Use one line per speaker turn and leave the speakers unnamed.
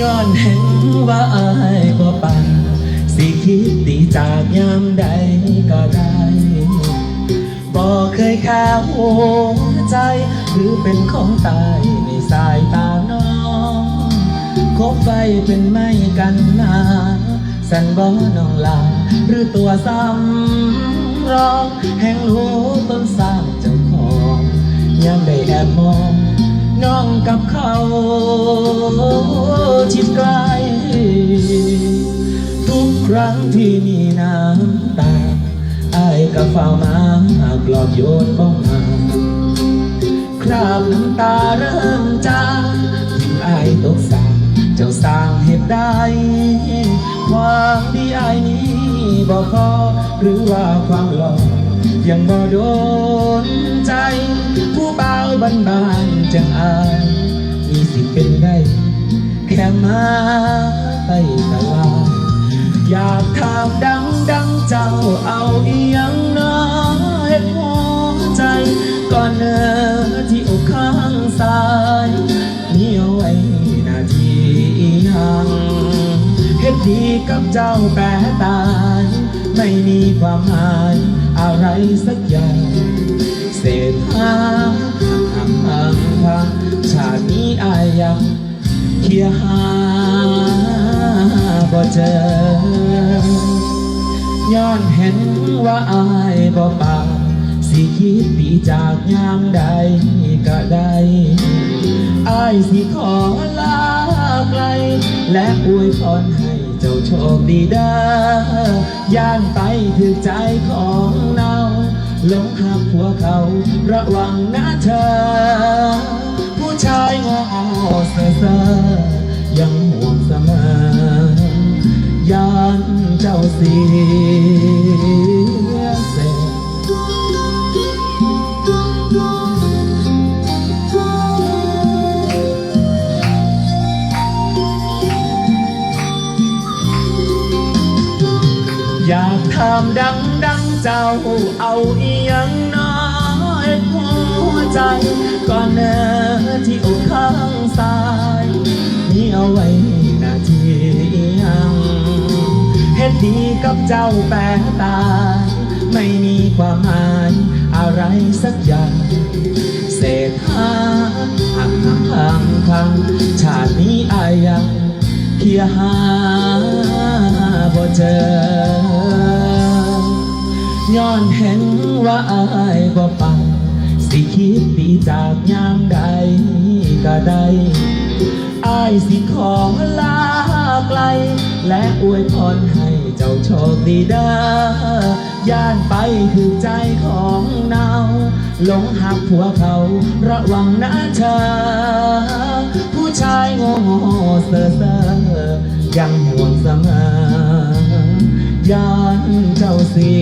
ย้อนเห็นว่าอายบ่ปันสิคิดตีจากยามใดก็ได้บ่เคยแค่หัวใจ หรือเป็นของตายในสายตาน้องคบไว้เป็นไม่กันนาสันบ่น้องลา หรือตัวซ้ำรองแห่งรู้ต้นสร้างเจ้าของยังได้แอบมองน้องกับเขา ครั้งที่มีน้ำตาอายก็เฝ้ามากลอบโยนบ้องมาคราบน้ำตาเริ่มจางทิ้งอายตกสางเจ้าสร้างเหตุใดความดีอายนี้บ่พอหรือว่าความหลอกยังบ่โดนใจ ผู้เบาบันบานจังอายมีสิเป็นได้แค่มา เจ้าเอาอียังน้อยหัวใจก่อนเนอที่อกข้างซ้ายมีเอาไว้นาทียังเฮ็ดดีกับเจ้าแปรตายไม่มีความหมายอะไรสักอย่างเศษหาทำพังพังชาตินี้อายยังเคียหาบ่เจอ ย้อนเห็นว่าอายบ่ปากสิคิดปีจากยามใดก็ได้อายสิขอลาไกล และอวยพรให้เจ้าโชคดีเด้อย่านไปถึงใจของเราหลงหักหัวเขา ระวังนะเธอ ผู้ชาย สียเสอยากถามดังดังๆเจ้าเอาอีหยังน้อยหัวใจ ก่อนเนอที่อกข้างซ้าย มีเอาไว้ ดีกับเจ้าแปรตายไม่มีความหมายอะไรสักอย่างเศษหาหักหักพังพังชาตินี้อายยังเพียหาบ่เจอย้อนเห็นว่าอายบ่ปังสิคิดปีจากยามใดก็ได้อายสิขอลาไกล และอวยพรให้ เจ้าโชคดีเด้อย่านไปคือใจของเนาหลงหักผัวเขาระวังนะเธอ ผู้ชายโง่เซ่อเซ่อยังห่วงเสมอยานเจ้าเสี